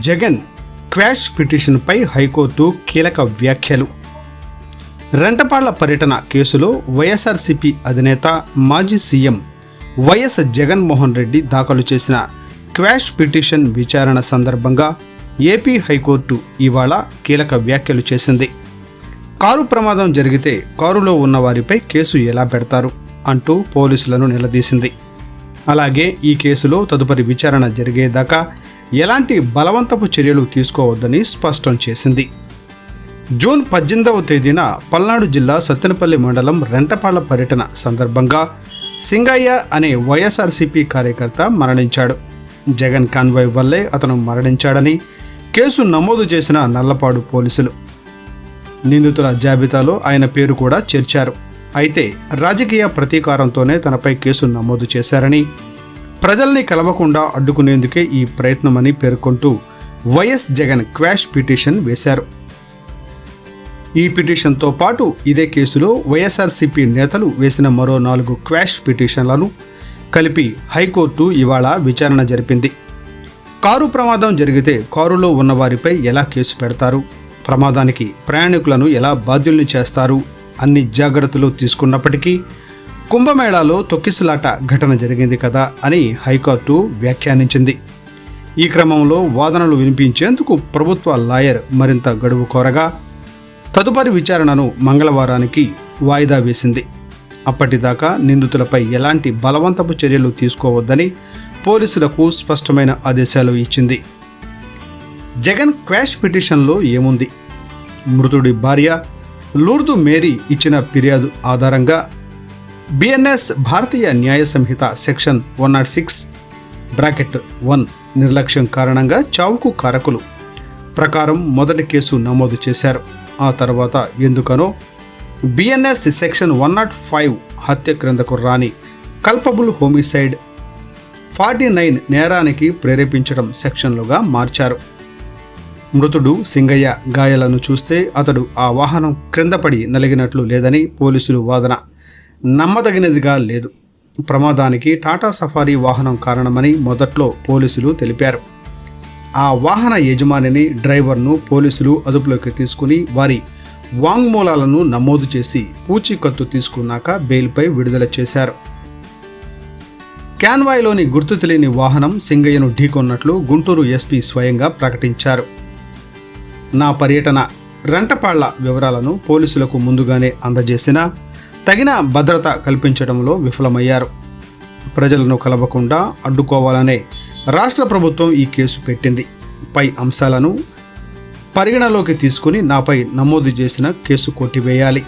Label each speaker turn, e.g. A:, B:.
A: Jagan quash పిటిషన్పై high court కీలక వ్యాఖ్యలు. రెంటపాళ్ళ పర్యటన కేసులో వైఎస్ఆర్సీపీ అధినేత మాజీ సీఎం వైఎస్ జగన్మోహన్ రెడ్డి దాఖలు చేసిన క్వాష్ పిటిషన్ విచారణ సందర్భంగా ఏపీ హైకోర్టు ఇవాళ కీలక వ్యాఖ్యలు చేసింది. కారు ప్రమాదం జరిగితే కారులో ఉన్న వారిపై కేసు ఎలా పెడతారు అంటూ పోలీసులను నిలదీసింది. అలాగే ఈ కేసులో తదుపరి విచారణ జరిగేదాకా ఎలాంటి బలవంతపు చర్యలు తీసుకోవద్దని స్పష్టం చేసింది. జూన్ పద్దెనిమిదవ తేదీన పల్నాడు జిల్లా సత్తెనపల్లి మండలం రెంటపాళ్ళ పర్యటన సందర్భంగా సింగయ్య అనే వైఎస్ఆర్సీపీ కార్యకర్త మరణించాడు. జగన్ కాన్వాయ్ వల్లే అతను మరణించాడని కేసు నమోదు చేసిన నల్లపాడు పోలీసులు. నిందితుల జాబితాలో ఆయన పేరు కూడా చేర్చారు. అయితే రాజకీయ ప్రతీకారంతోనే తనపై కేసు నమోదు చేశారని ప్రజల్ని కలవకుండా అడ్డుకునేందుకే ఈ ప్రయత్నమని పేర్కొంటూ వైఎస్ జగన్ క్వాష్ పిటిషన్ వేశారు. ఈ పిటిషన్తో పాటు ఇదే కేసులో వైఎస్ఆర్సీపీ నేతలు వేసిన మరో నాలుగు క్వాష్ పిటిషన్లను కలిపి హైకోర్టు ఇవాళ విచారణ జరిపింది. కారు ప్రమాదం జరిగితే కారులో ఉన్నవారిపై ఎలా కేసు పెడతారు? ప్రమాదానికి ప్రయాణికులను ఎలా బాధ్యుల్ని చేస్తారు? అన్ని జాగ్రత్తలు తీసుకున్నప్పటికీ కుంభమేళాలో తొక్కిసలాట ఘటన జరిగింది కదా అని హైకోర్టు వ్యాఖ్యానించింది. ఈ క్రమంలో వాదనలు వినిపించేందుకు ప్రభుత్వ లాయర్ మరింత గడువు కోరగా తదుపరి విచారణను మంగళవారానికి వాయిదా వేసింది. అప్పటిదాకా నిందితులపై ఎలాంటి బలవంతపు చర్యలు తీసుకోవద్దని పోలీసులకు స్పష్టమైన ఆదేశాలు ఇచ్చింది. జగన్ క్వాష్ పిటిషన్లో ఏముంది? మృతుడి భార్య లూర్దు మేరీ ఇచ్చిన ఫిర్యాదు ఆధారంగా BNS Bharatiya Nyaya Sanhita section one nought six bracket one నిర్లక్ష్యం కారణంగా చావుకు కారకులు. ప్రకారం మొదటి కేసు నమోదు చేశారు. ఆ తర్వాత ఎందుకనో? BNS section one nought five హత్య క్రిందకు రాని కల్పబుల్ హోమిసైడ్ ఫార్టీ నైన్ నేరానికి ప్రేరేపించడం సెక్షన్లుగా మార్చారు. మృతుడు సింగయ్య గాయాలను చూస్తే అతడు ఆ వాహనం క్రిందపడి నలిగినట్లు లేదని పోలీసులు వాదన. నమ్మదగినదిగా లేదు. ప్రమాదానికి టాటా సఫారీ వాహనం కారణమని మొదట్లో పోలీసులు తెలిపారు. ఆ వాహన యజమానిని డ్రైవర్ను పోలీసులు అదుపులోకి తీసుకుని వారి వాంగ్మూలాలను నమోదు చేసి పూచీకత్తు తీసుకున్నాక బెయిల్పై విడుదల చేశారు. క్యాన్వాయ్లోని గుర్తు తెలియని వాహనం సింగయ్యను ఢీకొన్నట్లు గుంటూరు ఎస్పీ స్వయంగా ప్రకటించారు. నా పర్యటన రెంటపాళ్ళ వివరాలను పోలీసులకు ముందుగానే అందజేసినా తగిన భద్రత కల్పించడంలో విఫలమయ్యారు. ప్రజలను కలవకుండా అడ్డుకోవాలనే రాష్ట్ర ప్రభుత్వం ఈ కేసు పెట్టింది. పై అంశాలను పరిగణలోకి తీసుకుని నాపై నమోదు చేసిన కేసు కొట్టివేయాలి